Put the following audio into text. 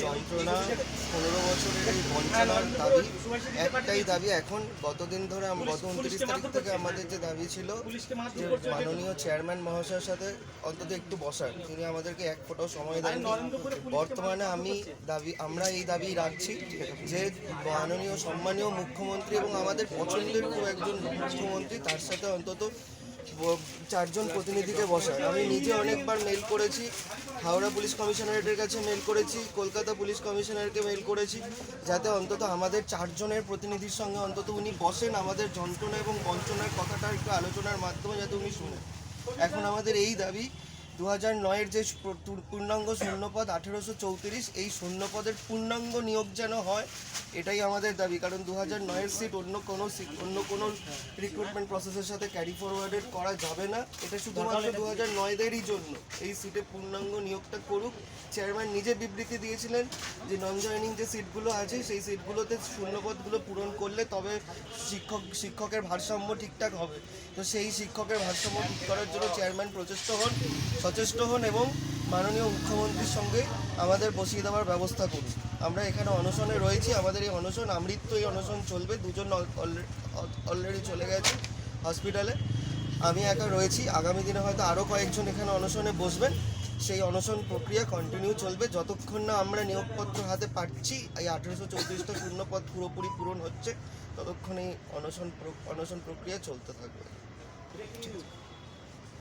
যন্ত্রণা পনেরো বছরের এই বঞ্চনার দাবি একটাই দাবি এখন গতদিন ধরে গত উনত্রিশ তারিখ থেকে আমাদের যে দাবি ছিল যে মাননীয় চেয়ারম্যান মহাশয়ের সাথে অন্তত একটু বসার তিনি আমাদেরকে এক ফোটাও সময় দেননি। বর্তমানে আমি দাবি আমরা এই দাবি রাখছি যে মাননীয় সম্মানীয় মুখ্যমন্ত্রী এবং আমাদের পছন্দের খুব একজন মুখ্যমন্ত্রী তার সাথে অন্তত চারজন প্রতিনিধিকে বসায়। আমি নিজে অনেকবার মেল করেছি, হাওড়া পুলিশ কমিশনারেটের কাছে মেল করেছি, কলকাতা পুলিশ কমিশনারকে মেল করেছি, যাতে অন্তত আমাদের চারজনের প্রতিনিধির সঙ্গে অন্তত উনি বসেন আমাদের যন্ত্রণা এবং বঞ্চনার কথাটা একটু আলোচনার মাধ্যমে যাতে উনি শুনেন। এখন আমাদের এই দাবি দু হাজার নয়ের যে পূর্ণাঙ্গ শূন্যপদ আঠেরোশো চৌত্রিশ এই শূন্যপদের পূর্ণাঙ্গ নিয়োগ যেন হয় এটাই আমাদের দাবি। কারণ দু হাজার নয়ের সিট অন্য কোনো সিট অন্য কোনো রিক্রুটমেন্ট প্রসেসের সাথে ক্যারি ফরওয়ার্ডেড করা যাবে না। এটা শুধুমাত্র দু হাজার নয়দেরই জন্য। এই সিটে পূর্ণাঙ্গ নিয়োগটা করুক। চেয়ারম্যান নিজে বিবৃতি দিয়েছিলেন যে নন জয়নিং যে সিটগুলো আছে সেই সিটগুলোতে শূন্যপদগুলো পূরণ করলে তবে শিক্ষক, শিক্ষকের ভারসাম্য ঠিকঠাক হবে। তো সেই শিক্ষকের ভারসাম্য ঠিক করার জন্য চেয়ারম্যান প্রচেষ্ট হন, সচেষ্ট হন এবং মাননীয় মুখ্যমন্ত্রীর সঙ্গে আমাদের বসিয়ে দেওয়ার ব্যবস্থা করুন। আমরা এখানে অনশনে রয়েছি, আমাদের এই অনশন আমৃত্য, এই অনশন চলবে, দুজন অলরেডি চলে গেছে হসপিটালে আমি একা রয়েছি। আগামী দিনে হয়তো আরও কয়েকজন এখানে অনশনে বসবেন। সেই অনশন প্রক্রিয়া কন্টিনিউ চলবে। যতক্ষণ না আমরা নিয়োগপত্র হাতে পাচ্ছি, এই আঠেরোশো চৌত্রিশটা শূন্যপদ পুরোপুরি পূরণ হচ্ছে ততক্ষণ এই অনশন অনশন প্রক্রিয়া চলতে থাকবে।